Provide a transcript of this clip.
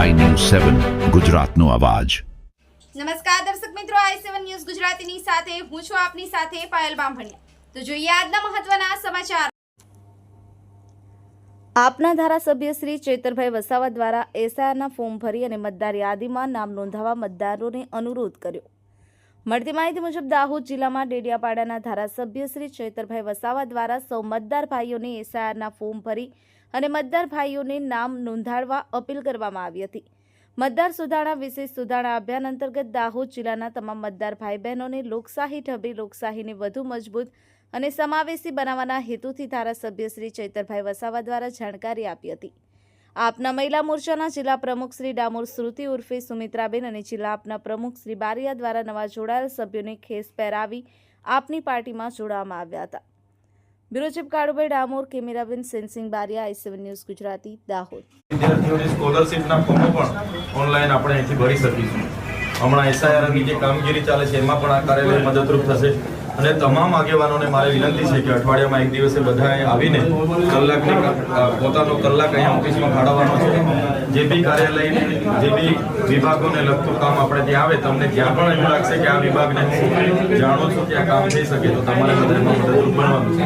સેવન ગુજરાતનો અવાજ. નમસ્કાર દર્શક મિત્રો આઈ સેવન ન્યૂઝ ગુજરાતીની સાથે હું છું આપની સાથે પાયલ બામભણિયા. તો જોઈએ આજના મહત્વના સમાચાર. આપના ધારાસભ્ય શ્રી ચેતરભાઈ વસાવા દ્વારા એસઆઈઆરના ફોર્મ ભરી અને મતદાર યાદીમાં નામ નોંધાવવા મતદારોને અનુરોધ કર્યો. મળતી માહિતી મુજબ દાહોદ જિલ્લામાં ડેડિયાપાડાના ધારાસભ્ય શ્રી ચેતરભાઈ વસાવા દ્વારા સૌ મતદાર ભાઈઓને એસઆઈઆરના ફોર્મ ભરી અને મતદાર ભાઈઓને નામ નોંધાડવા અપીલ કરવામાં આવી હતી. મતદાર સુધારણા વિશેષ સુધારણા અભિયાન અંતર્ગત દાહોદ જિલ્લાના તમામ મતદાર ભાઈ બહેનોને લોકશાહી ઢબે લોકશાહીને વધુ મજબૂત અને સમાવેશી બનાવવાના હેતુથી ધારાસભ્ય શ્રી ચૈતરભાઈ વસાવા દ્વારા જાણકારી આપી હતી. આપના મહિલા મોરચાના જિલ્લા પ્રમુખ શ્રી ડામોર શ્રુતિ ઉર્ફે સુમિત્રાબેન અને જિલ્લા આપના પ્રમુખ શ્રી બારિયા દ્વારા નવા જોડાયેલ સભ્યોને ખેસ પહેરાવી આપની પાર્ટીમાં જોડવામાં આવ્યા હતા. Bureau chief Kalubhai Damor કેમેરાબેન Sensing Baria, I seven news Gujarati, Dahod. વિદ્યાર્થીઓની સ્કોલરશિપના ફોર્મો પણ ઓનલાઈન આપણે અહીંથી ભરી શકીશું. હમણાં એસઆઈઆરની જે કામગીરી ચાલે છે, એમાં પણ આ કાર્યાલય મદદરૂપ થશે. અને તમામ આગેવાનોને મારે વિનંતી છે કે અઠવાડિયામાં એક દિવસે બધાએ આવીને કલાકની પોતાનો કલાક અહીંયા ઓફિસમાં ફાળવવાનો છે. જે બી કાર્યાલયને, જે બી વિભાગોને લગતું કામ આપણે ત્યાં આવે, તમને જ્યાં પણ એવું લાગશે કે આ વિભાગને જાણો છું કે આ કામ થઈ શકે, તો તમારે બધાને મદદરૂપ બનવાનું છે.